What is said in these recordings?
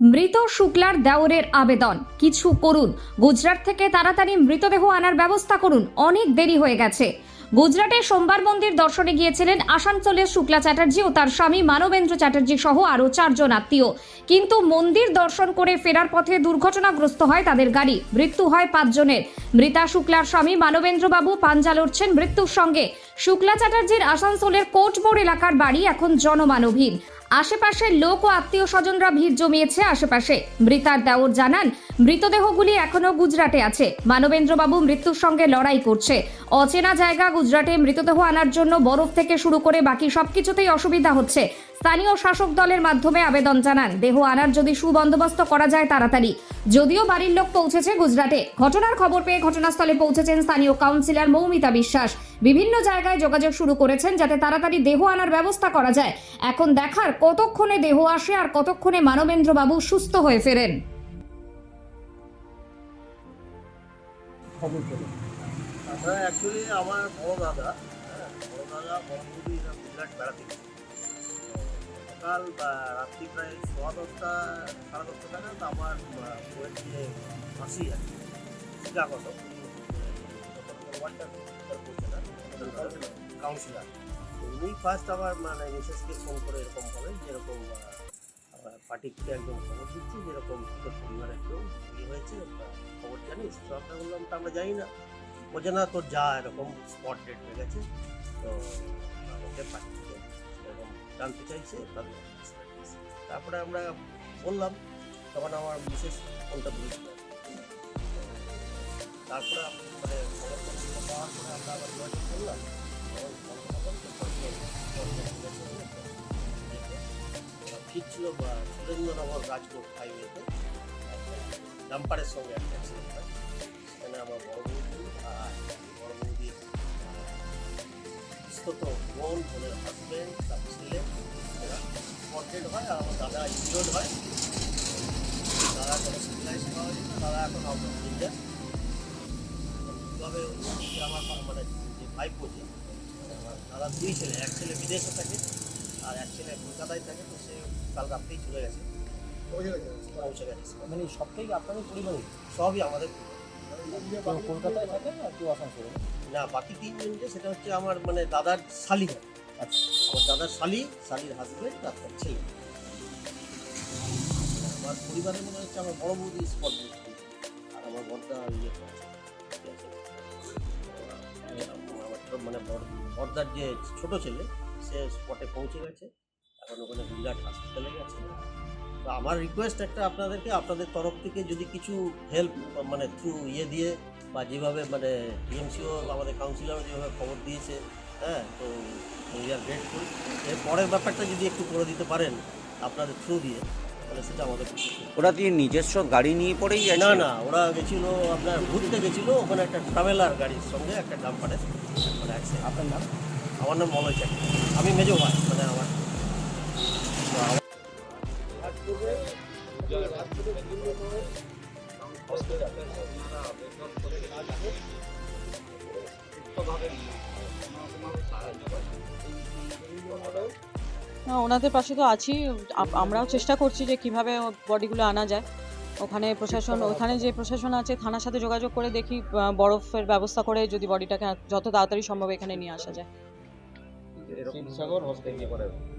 মৃত শুক্লার দেওরের আবেদন। কিছু করুন। গুজরাট থেকে তাড়াতাড়ি মৃতদেহ আনার ব্যবস্থা করুন। অনেক দেরি হয়ে গেছে। গুজরাটে সোমবার মন্দির দর্শনে গিয়েছিলেন আসানসোলের শুক্লা চ্যাটার্জি ও তার স্বামী মানবেন্দ্র চ্যাটার্জি সহ আরও চারজন আত্মীয়। কিন্তু মন্দির দর্শন করে ফেরার পথে দুর্ঘটনাগ্রস্ত হয় তাদের গাড়ি। মৃত্যু হয় পাঁচজনের। মৃতা শুক্লার স্বামী মানবেন্দ্রবাবু পাঞ্জা লড়ছেন মৃত্যুর সঙ্গে। শুক্লা চ্যাটার্জির আসানসোলের কোটমোড় এলাকার বাড়ি এখন জনমানবহীন। আশেপাশের লোক ও আত্মীয় স্বজনরা ভিড় জমিয়েছে। আশেপাশে মৃতার দেওর জানান, মৃতদেহগুলি এখনও গুজরাটে আছে। মানবেন্দ্রবাবু মৃত্যুর সঙ্গে লড়াই করছে। অচেনা জায়গা গুজরাটে মৃতদেহ আনার জন্য বরফ থেকে শুরু করে বাকি সবকিছুতেই অসুবিধা হচ্ছে। স্থানীয় শাসক দলের মাধ্যমে আবেদন জানান, দেহ আনার যদি সুবন্দোবস্ত করা যায় তাড়াতাড়ি। যদিও বাড়ির লোক পৌঁছেছে গুজরাটে। ঘটনার খবর পেয়ে ঘটনাস্থলে পৌঁছেছেন স্থানীয় কাউন্সিলর মৌমিতা বিশ্বাস। বিভিন্ন জায়গায় যোগাযোগ শুরু করেছেন যাতে তাড়াতাড়ি দেহ আনার ব্যবস্থা করা যায়। এখন দেখার কতক্ষণে দেহ আসে আর কতক্ষণে মানবেন্দ্র বাবু সুস্থ হয়ে ফেরেন। আমরা হ্যাঁ সকাল, বা, রাত্রি প্রায় সোয়া দশটা, সাড়ে দশটা নাগাদ আমার শিকাগত। কাউন্সিলার উনি ফার্স্ট আবার মানে মিসেসকে ফোন করে এরকম বলেন যেরকম পার্টিকে একদম খবর দিচ্ছি, যেরকম তোদের পরিবার একদম ইয়ে হয়েছে খবর জানিস তো আমরা বললাম, তো আমরা জানি না। বলছে, না, তোর যা এরকম স্পট ডেট হয়ে গেছে, তো আমাকে পাঠিয়ে এরকম জানতে চাইছে তাদের তারপরে আমরা বললাম। তখন আমার বিশেষ ফোনটা বুঝতে তারপরে মানে আবার সুরেন্দ্রনগর রাজকোট হাইওয়েতে। ডাম্পারের সঙ্গে একটা সেখানে আমার বড় বৌদি আর বড় বৌদির বোন বোনের হাজব্যান্ড তার ছেলে, এরা স্পটেড হয় আর আমার দাদা ইনজোর্ড হয়। দাদা কোনো সিভিলাইজ পাওয়া দাদা এখন আউট অফ ইন্ডিয়া কীভাবে আমার মানে যে ভাই বোঝে আমার দাদার দুই ছেলে এক ছেলে বিদেশে থাকে আর এক ছেলে কলকাতায় থাকে তো সে কাল রাত্রেই চলে গেছে। পৌঁছে গেছে। মানে সবটাই আপনাদের পরিবারে? সবই আমাদের কলকাতায় থাকে না কেউ আসানসোলে? না বাকি তিনজন যে সেটা হচ্ছে আমার মানে দাদার শালি। আচ্ছা। আমার দাদার শালি শালির হাজবেন্ড আর তার ছেলে। আমার পরিবারের মনে হচ্ছে আমার বড় বৌদি স্পট আর আমার বর্দা ইয়ে মানে বর্দার যে ছোট ছেলে, সে স্পটে পৌঁছে গেছে। এখন ওখানে গুজরাট হসপিটালে গেছে। তো আমার রিকোয়েস্ট একটা আপনাদেরকে, আপনাদের তরফ থেকে যদি কিছু হেল্প মানে থ্রু ইয়ে দিয়ে বা যেভাবে মানে টিএমসিও আমাদের কাউন্সিলর যেভাবে খবর দিয়েছে হ্যাঁ তো উই আর গ্রেটফুল এর পরের ব্যাপারটা যদি একটু করে দিতে পারেন, আপনাদের থ্রু দিয়ে। তাহলে সেটা আমাদের ওরা দিয়ে নিজস্ব গাড়ি নিয়ে পড়েই না না ওরা গেছিল আপনার ঘুরতে গেছিল ওখানে একটা ট্রাভেলার গাড়ির সঙ্গে একটা ডাম্পারে মানে আপনার নাম? আমার নাম মলয় চাকরি আমি মেজো ভাই। ওনাদের পাশে তো আছি। আমরাও চেষ্টা করছি যে কীভাবে বডিগুলো আনা যায়। ওখানে প্রশাসন, ওখানে যে প্রশাসন আছে, থানার সাথে যোগাযোগ করে দেখি বরফের ব্যবস্থা করে যদি বডিটাকে যত তাড়াতাড়ি সম্ভব এখানে নিয়ে আসা যায়।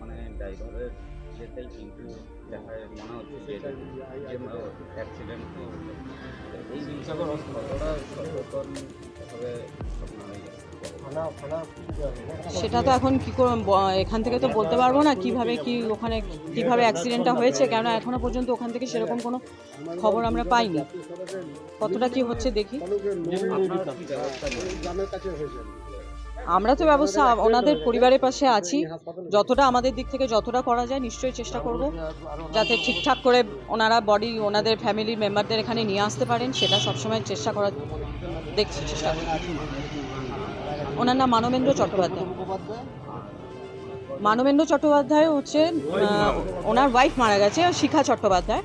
মানে? সেটা তো এখন কি এখান থেকে তো বলতে পারব না কীভাবে কি, ওখানে কীভাবে অ্যাক্সিডেন্টটা হয়েছে, কেননা এখনও পর্যন্ত ওখান থেকে সেরকম কোনো খবর আমরা পাইনি। কতটা কি হচ্ছে দেখি। আমরা তো ব্যবস্থা, ওনাদের পরিবারের পাশে আছি। যতটা আমাদের দিক থেকে যতটা করা যায়, নিশ্চয়ই চেষ্টা করব, যাতে ঠিকঠাক করে ওনারা বডি ওনাদের ফ্যামিলির মেম্বারদের এখানে নিয়ে আসতে পারেন, সেটা সবসময় চেষ্টা করার, দেখছি, চেষ্টা করি ওনার নাম মানবেন্দ্র চট্টোপাধ্যায়। মানবেন্দ্র চট্টোপাধ্যায় হচ্ছে ওনার ওয়াইফ মারা গেছে, শিখা চট্টোপাধ্যায়।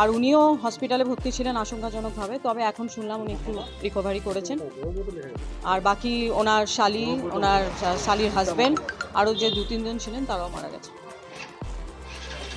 আর উনিও হসপিটালে ভর্তি ছিলেন আশঙ্কাজনকভাবে, তবে এখন শুনলাম উনি একটু রিকভারি করেছেন। আর বাকি ওনার শালি, ওনার শালির হাজব্যান্ড আরও যে দু তিনজন ছিলেন, তারাও মারা গেছে।